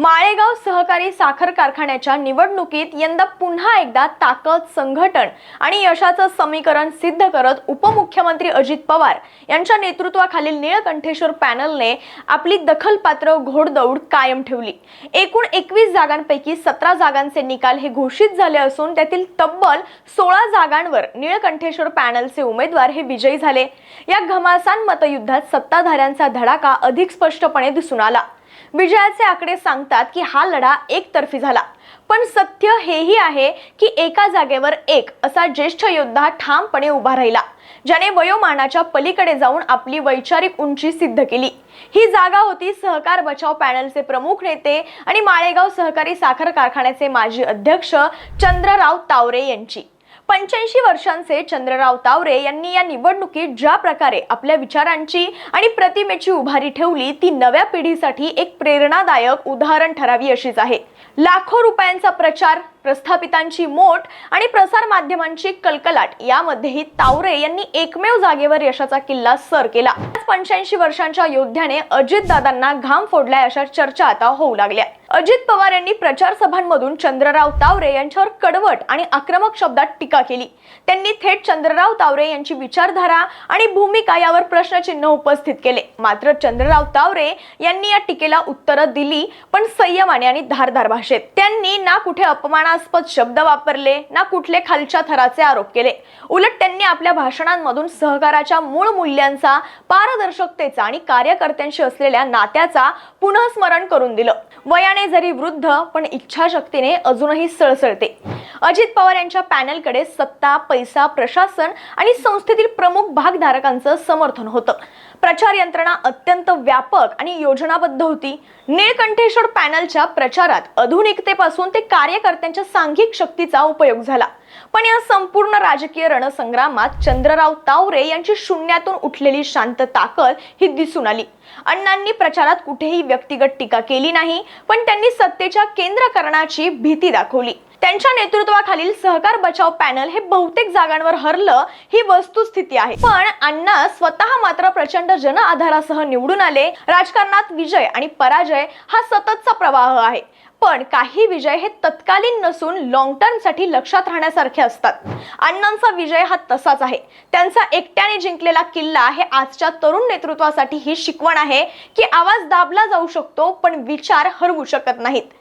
माळेगाव सहकारी साखर कारखान्याच्या निवडणुकीत यंदा पुन्हा एकदा ताकद संघटन आणि यशाचं समीकरण सिद्ध करत उपमुख्यमंत्री अजित पवार यांच्या नेतृत्वाखालील निळकंठेश्वर पॅनलने आपली दखलपात्र घोडदौड कायम ठेवली. एकूण एकवीस जागांपैकी सतरा जागांचे निकाल हे घोषित झाले असून त्यातील तब्बल सोळा जागांवर निळकंठेश्वर पॅनलचे उमेदवार हे विजयी झाले. या घमासान मतयुद्धात सत्ताधाऱ्यांचा धडाका अधिक स्पष्टपणे दिसून आला. विजयाचे आकडे सांगतात की हा लढा एकतर्फी झाला. पण सत्य हेही आहे की एका जागेवर एक असा ज्येष्ठ योद्धा ठामपणे उभा राहिला ज्याने वयोमानाच्या पलीकडे जाऊन आपली वैचारिक उंची सिद्ध केली. ही जागा होती सहकार बचाव पॅनलचे प्रमुख नेते आणि माळेगाव सहकारी साखर कारखान्याचे माजी अध्यक्ष चंद्रराव तावरे यांची. पंच्याऐंशी वर्षांचे चंद्रराव तावरे यांनी या निवडणुकीत ज्या प्रकारे आपल्या विचारांची आणि प्रतिमेची उभारी ठेवली ती नव्या पिढीसाठी एक प्रेरणादायक उदाहरण ठरावी अशीच आहे. लाखो रुपयांचा प्रचार प्रस्थापितांची मोठ आणि प्रसार माध्यमांची कलकलाट. यामध्येही तावरे यांनी एकमेव जागेवर यशाचा किल्ला सर केला. पंच्याऐंशी वर्षांच्या योद्ध्याने अजितदादांना घाम फोडलाय अशा चर्चा आता होऊ लागल्या. अजित पवार यांनी प्रचार सभांमधून चंद्रराव तावरे यांच्यावर कडवट आणि आक्रमक शब्दात टीका केली. त्यांनी थेट चंद्रराव तावरे यांची विचारधारा आणि भूमिका यावर प्रश्नचिन्ह उपस्थित केले. मात्र चंद्रराव तावरे यांनी या टीकेला उत्तरं दिली पण संयमाने आणि धारधार भाषेत. त्यांनी ना कुठे अपमान अपमानास्पद शब्द वापरले ना कुठले खालच्या थराचे आरोप केले. उलट त्यांनी आपल्या भाषणांमधून सहकाराच्या मूळ मूल्यांचा पारदर्शकतेचा आणि कार्यकर्त्यांशी असलेल्या नात्याचा पुनःस्मरण करून दिलं. वयाने जरी वृद्ध पण इच्छाशक्तीने अजूनही सळसळते. अजित पवार यांच्या पॅनलकडे सत्ता पैसा प्रशासन आणि संस्थेतील प्रमुख भागधारकांचं समर्थन होतं. प्रचार यंत्रणा अत्यंत व्यापक आणि योजनाबद्ध होती. निळकंठेश्वर पॅनलच्या प्रचारात आधुनिकतेपासून ते कार्यकर्त्यांच्या सांघिक शक्तीचा उपयोग झाला. पण या संपूर्ण राजकीय रणसंग्रामात चंद्रराव तावरे यांची शून्यातून उठलेली शांत ताकद ही दिसून आली. अण्णांनी प्रचारात कुठेही व्यक्तिगत टीका केली नाही पण त्यांनी सत्तेच्या केंद्रकरणाची भीती दाखवली. त्यांच्या नेतृत्वाखालील सहकार बचाव पॅनल हे बहुतेक जागांवर हरलं ही वस्तुस्थिती आहे. पण अण्णा स्वतः मात्र प्रचंड जन आधारासह निवडून आले. राजकारणात विजय आणि पराजय हा सततचा प्रवाह आहे. पण काही विजय हे तत्कालीन नसून लॉंग टर्मसाठी लक्षात राहण्यासारखे असतात. अण्णांचा विजय हा तसाच आहे. त्यांचा एकट्याने जिंकलेला किल्ला हे आजच्या तरुण नेतृत्वासाठी ही शिकवण आहे की आवाज दाबला जाऊ शकतो पण विचार हरवू शकत नाहीत.